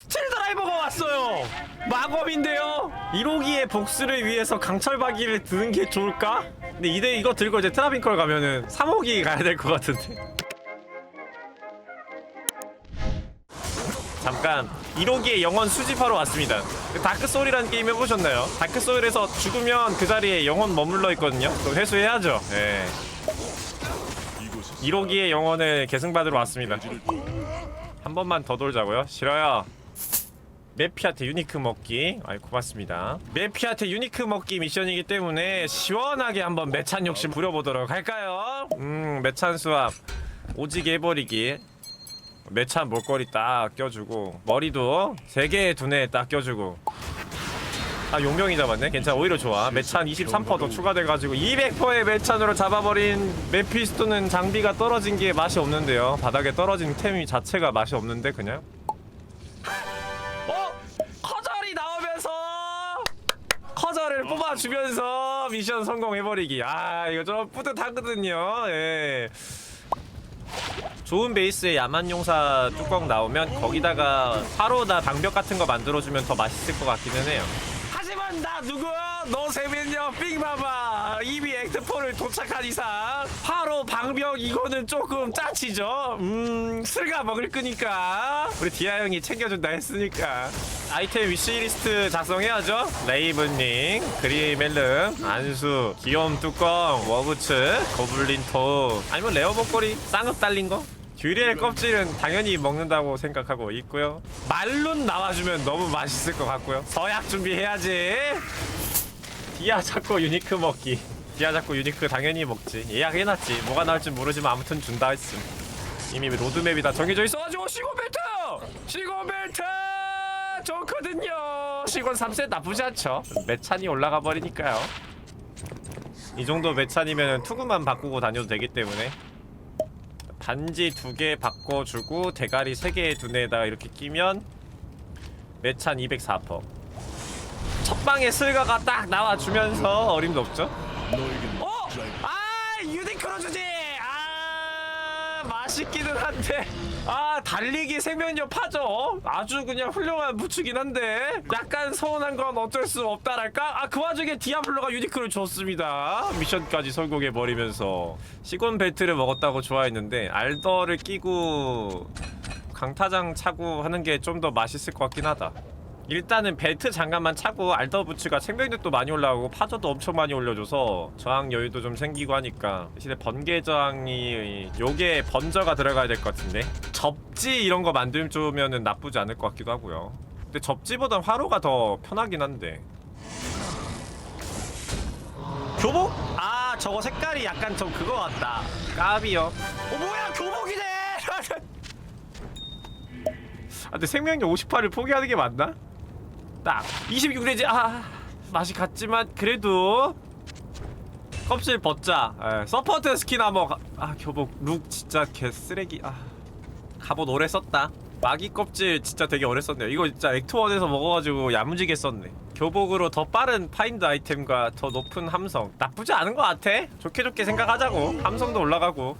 스틸 드라이버가 왔어요. 마법인데요. 1호기의 복수를 위해서 강철박이를 드는 게 좋을까? 근데 이대 이거 들고 이제 트라빈컬 가면은 3호기 가야 될 것 같은데. 잠깐 1호기의 영혼 수집하러 왔습니다. 그 다크 소울이라는 게임 해보셨나요? 다크 소울에서 죽으면 그 자리에 영혼 머물러 있거든요. 그럼 회수해야죠. 예. 1호기의 영혼을 계승받으러 왔습니다. 한 번만 더 돌자고요. 싫어요. 메피한테 유니크 먹기. 아이 고맙습니다. 메피한테 유니크 먹기 미션이기 때문에 시원하게 한번 매찬 욕심 부려보도록 할까요? 음 매찬 수압 오지게 해버리기. 매찬 목걸이 딱 껴주고 머리도 세 개의 두뇌에 딱 껴주고. 아 용병이 잡았네. 괜찮아 오히려 좋아. 매찬 23%더 추가돼가지고 200%의 매찬으로 잡아버린 메피스토는 장비가 떨어진 게 맛이 없는데요. 바닥에 떨어진 템이 자체가 맛이 없는데 그냥. 뽑아주면서 미션 성공해버리기. 아 이거 좀 뿌듯하거든요. 예. 좋은 베이스에 야만용사 뚜껑 나오면 거기다가 화로나 방벽 같은 거 만들어주면 더 맛있을 것 같기는 해요. 하지만 나 누구? 너 세면요 빅마마 이미 액트포를 도착한 이상 화로 방벽 이거는 조금 짜치죠 음 슬가 먹을 거니까 우리 디아 형이 챙겨준다 했으니까 아이템 위시리스트 작성해야죠 레이븐링 그리멜름 안수 귀여움 뚜껑 워브츠 고블린 토 아니면 레어 목걸이 쌍업 달린 거 듀리엘 껍질은 당연히 먹는다고 생각하고 있고요. 말룬 나와주면 너무 맛있을 것 같고요. 서약 준비해야지. 디아 자꾸 유니크 먹기. 디아 자꾸 유니크 당연히 먹지. 예약해놨지. 뭐가 나올지 모르지만 아무튼 준다 했음. 이미 로드맵이 다 정해져 있어가지고 시곤 벨트! 시곤 벨트! 좋거든요. 시곤 3세 나쁘지 않죠. 매찬이 올라가 버리니까요. 이 정도 매찬이면 투구만 바꾸고 다녀도 되기 때문에 반지 두 개 바꿔주고 대가리 세 개의 두뇌에다가 이렇게 끼면 매찬 204%. 첫 방에 슬가가 딱 나와주면서 어림도 없죠? 어? 아 유니크로 주지! 아 맛있기는 한데. 아 달리기 생명력 파죠? 아주 그냥 훌륭한 부츠긴 한데. 약간 서운한 건 어쩔 수 없다랄까? 아 그 와중에 디아블로가 유니크를 줬습니다. 미션까지 성공해버리면서. 시곤 벨트를 먹었다고 좋아했는데 알더를 끼고 강타장 차고 하는 게 좀 더 맛있을 것 같긴 하다 일단은 벨트 장갑만 차고 알더 부츠가 생명력도 많이 올라가고 파저도 엄청 많이 올려줘서 저항 여유도 좀 생기고 하니까 대신에 번개 저항이 요게 번저가 들어가야 될 것 같은데 접지 이런 거 만들면은 나쁘지 않을 것 같기도 하고요. 근데 접지보단 화로가 더 편하긴 한데. 교복? 아 저거 색깔이 약간 좀 그거 같다. 까비요. 어 뭐야 교복이네! 아 근데 생명력 58을 포기하는 게 맞나? 딱. 26레지. 아 맛이 같지만 그래도 껍질 벗자. 에, 서포트 스킨 한번 가, 아 교복. 룩 진짜 개쓰레기. 아 갑옷 오래 썼다. 마기 껍질 진짜 되게 오래 썼네요. 이거 진짜 액토원에서 먹어가지고 야무지게 썼네. 교복으로 더 빠른 파인드 아이템과 더 높은 함성. 나쁘지 않은 것 같아. 좋게 좋게 생각하자고. 함성도 올라가고.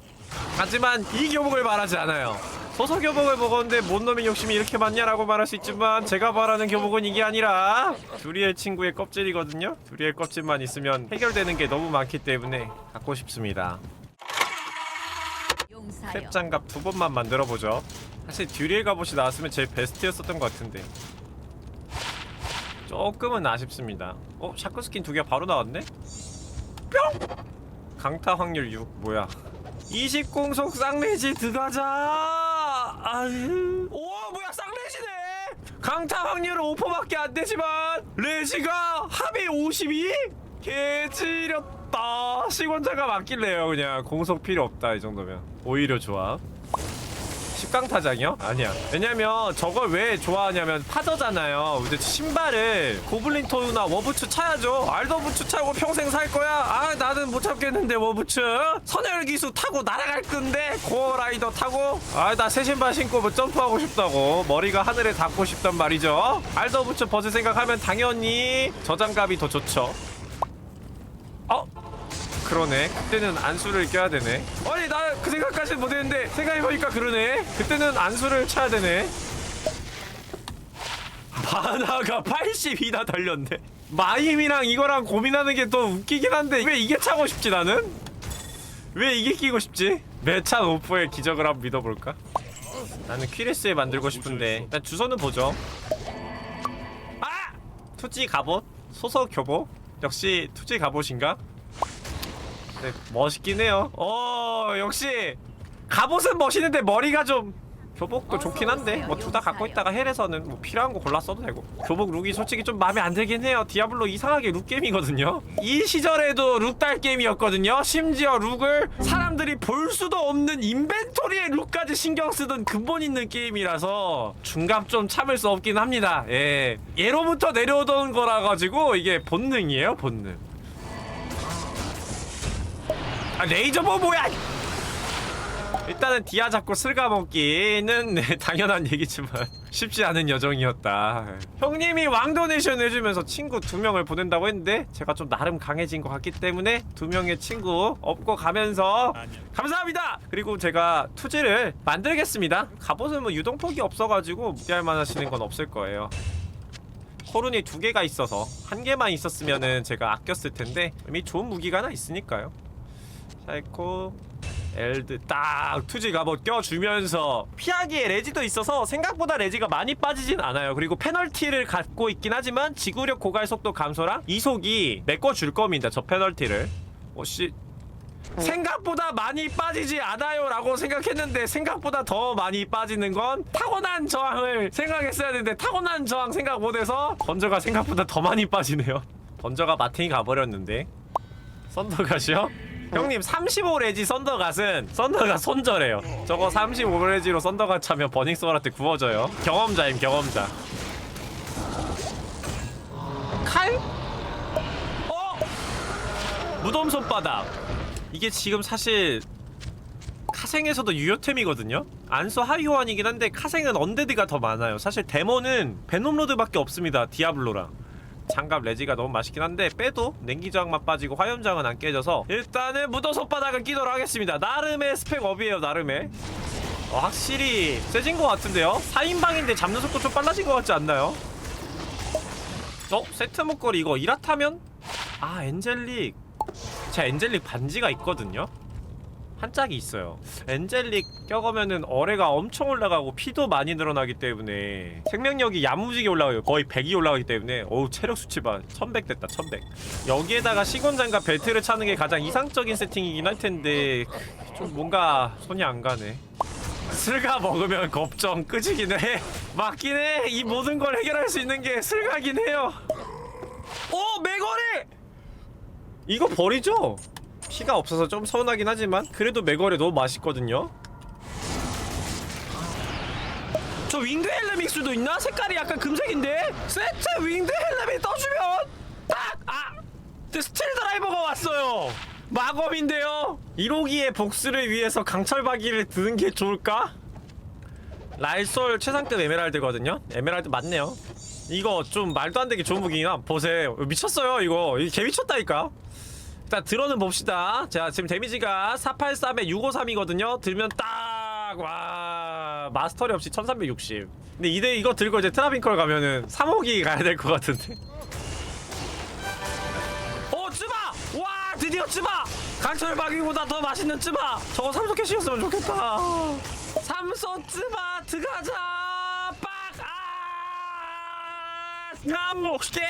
하지만 이 교복을 말하지 않아요 소서 교복을 먹었는데 뭔 놈의 욕심이 이렇게 많냐라고 말할 수 있지만 제가 말하는 교복은 이게 아니라 두리엘 친구의 껍질이거든요 두리엘 껍질만 있으면 해결되는 게 너무 많기 때문에 갖고 싶습니다 캡 장갑 두 번만 만들어 보죠. 사실 듀리엘 갑옷이 나왔으면 제일 베스트였었던 것 같은데 조금은 아쉽습니다. 어 샤크 스킨 두 개 바로 나왔네? 뿅! 강타 확률 6 뭐야? 20공속 쌍레지 들어가자. 아유. 오 뭐야 쌍레지네. 강타 확률은 5%밖에 안 되지만 레지가 합이 52? 개지렸다. 시권자가 맞길래요 그냥 공속 필요 없다 이 정도면 오히려 좋아. 10강 타장이요? 아니야. 왜냐면 저걸 왜 좋아하냐면 파더잖아요. 근데 신발을 고블린 토유나 워부츠 차야죠. 알더 부츠 차고 평생 살 거야. 아 나는 못 참겠는데 워부츠. 선열 기수 타고 날아갈 건데 고어 라이더 타고. 아나 새 신발 신고 뭐 점프하고 싶다고. 머리가 하늘에 닿고 싶단 말이죠. 알더 부츠 벗을 생각하면 당연히 저장갑이 더 좋죠. 어? 그러네. 그때는 안수를 껴야 되네. 아니 나 그 생각까지 못했는데 생각해보니까 그러네. 그때는 안수를 쳐야 되네. 바나가 80이나 달렸네 마임이랑 이거랑 고민하는 게더 웃기긴 한데 왜 이게 차고 싶지 나는? 왜 이게 끼고 싶지? 매찬 오프의 기적을 한번 믿어볼까? 나는 퀴리스에 만들고 싶은데 일단 주소는 보죠 아! 투지 갑옷? 소속 교복? 역시 투지 갑옷인가? 네, 멋있긴 해요. 어 역시 갑옷은 멋있는데 머리가 좀 교복도 좋긴 한데 뭐 둘 다 갖고 있다가 헬에서는 뭐 필요한 거 골라 써도 되고. 교복 룩이 솔직히 좀 마음에 안 들긴 해요. 디아블로 이상하게 룩 게임이거든요. 이 시절에도 룩달 게임이었거든요. 심지어 룩을 사람들이 볼 수도 없는 인벤토리에 룩까지 신경 쓰던 근본 있는 게임이라서 중갑 좀 참을 수 없긴 합니다. 예. 예로부터 내려오던 거라 가지고 이게 본능이에요 본능 아 레이저버 뭐야 일단은 디아 잡고 슬가 먹기는 네, 당연한 얘기지만 쉽지 않은 여정이었다. 형님이 왕 도네이션 해주면서 친구 두 명을 보낸다고 했는데 제가 좀 나름 강해진 것 같기 때문에 두 명의 친구 업고 가면서 감사합니다. 그리고 제가 투지를 만들겠습니다. 갑옷은 뭐 유동폭이 없어가지고 무리할 만하시는 건 없을 거예요. 코룬이 두 개가 있어서 한 개만 있었으면은 제가 아꼈을 텐데 이미 좋은 무기가 하나 있으니까요. 사이코 엘드 딱 투지 갑옷 껴주면서 피하기에 레지도 있어서 생각보다 레지가 많이 빠지진 않아요. 그리고 페널티를 갖고 있긴 하지만 지구력 고갈 속도 감소랑 이속이 메꿔줄 겁니다 저 페널티를. 오씨. 생각보다 많이 빠지지 않아요 라고 생각했는데 생각보다 더 많이 빠지는 건 타고난 저항을 생각했어야 되는데 타고난 저항 생각 못해서 번저가 생각보다 더 많이 빠지네요. 번저가 마틴이 가버렸는데. 썬더갓이요? 형님 35 레지 썬더갓은 썬더갓 손절해요 저거 35 레지로 썬더갓 차면 버닝 소울한테 구워져요 경험자임 경험자 칼? 어? 무덤 손바닥 이게 지금 사실 카생에서도 유효템이거든요? 안소 하위호환이긴 한데 카생은 언데드가 더 많아요 사실 데모는 베놈로드밖에 없습니다 디아블로랑 장갑 레지가 너무 맛있긴 한데 빼도 냉기저항만 빠지고 화염장은 안 깨져서 일단은 무더 손바닥은 끼도록 하겠습니다 나름의 스펙업이에요 나름의 어, 확실히 세진 것 같은데요? 4인방인데 잡는 속도 좀 빨라진 것 같지 않나요? 어? 세트 목걸이 이거 이라타면? 아 엔젤릭 제가 엔젤릭 반지가 있거든요? 한 짝이 있어요. 엔젤릭 껴가면은 어뢰가 엄청 올라가고 피도 많이 늘어나기 때문에 생명력이 야무지게 올라가요. 거의 100이 올라가기 때문에. 어우 체력 수치 봐. 1100 됐다 1100 여기에다가 시곤장갑 벨트를 차는 게 가장 이상적인 세팅이긴 할 텐데 좀 뭔가 손이 안 가네. 슬가 먹으면 겁정 끄지긴 해. 맞긴 해이 모든 걸 해결할 수 있는 게 슬가긴 해요. 오 맥거리! 이거 버리죠? 피가 없어서 좀 서운하긴 하지만 그래도 맥거리 너무 맛있거든요 저 윙드 헬레믹스도 있나? 색깔이 약간 금색인데? 세트 윙드 헬레믹 떠주면 딱! 아! 그 스틸 드라이버가 왔어요 마검인데요 1호기의 복수를 위해서 강철박이를 드는 게 좋을까? 라이솔 최상급 에메랄드거든요? 에메랄드 맞네요 이거 좀 말도 안 되게 좋은 무기나 보세요 미쳤어요 이거 개 미쳤다니까 일단 들어는 봅시다 자 지금 데미지가 483에 653이거든요 들면 딱와 마스터리 없이 1360 근데 이대 이거 들고 이제 트라빈컬 가면은 3호기 가야 될 것 같은데 어 쯔바! 와 드디어 쯔바! 강철 박이보다 더 맛있는 쯔바! 저거 삼소 캐시였으면 좋겠다 삼소 쯔바 들어가자 빡! 아! 남목게